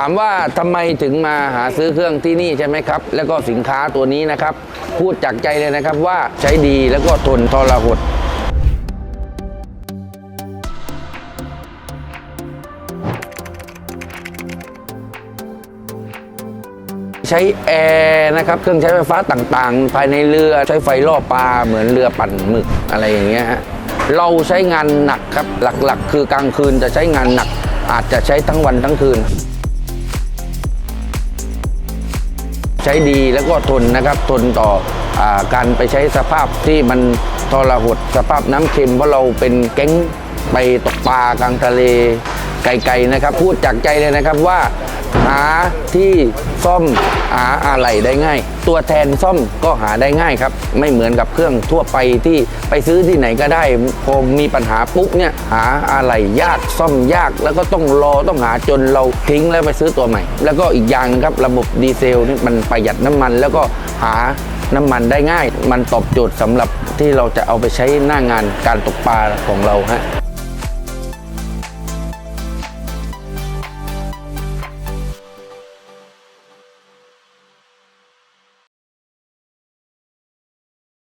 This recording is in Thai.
ถามว่าทำไมถึงมาหาซื้อเครื่องที่นี่ใช่ไหมครับ แล้วก็สินค้าตัวนี้นะครับ พูดจากใจเลยนะครับว่าใช้ดีแล้วก็ทนทรหดใช้แอร์นะครับ เครื่องใช้ไฟฟ้าต่างๆ ภายในเรือใช้ไฟล่อปลาเหมือนเรือปั่นหมึกอะไรอย่างเงี้ยฮะเราใช้งานหนักครับหลักๆ คือกลางคืนจะใช้งานหนัก อาจจะใช้ทั้งวันทั้งคืน ช้ดีแล้วก็ทนนะครับทนต่ออการไปใช้สภาพที่มันทรหดสภาพน้ำเค็มเพราะเราเป็นแก๊งไปตกปลากลางทะเลไกลๆนะครับ พูดจากใจเลยนะครับว่า หาที่ซ่อมหาอะไรได้ง่าย ตัวแทนซ่อมก็หาได้ง่ายครับ ไม่เหมือนกับเครื่องทั่วไปที่ไปซื้อที่ไหนก็ได้พอมีปัญหาปุ๊บเนี่ยหาอะไรยากซ่อมยากแล้วก็ต้องรอต้องหาจนเราทิ้งแล้วไปซื้อตัวใหม่ แล้วก็อีกอย่างนะครับระบบดีเซลนี่มันประหยัดน้ำมัน แล้วก็หาน้ำมันได้ง่าย มันตอบโจทย์สำหรับที่เราจะเอาไปใช้หน้างานการตกปลาของเราฮะ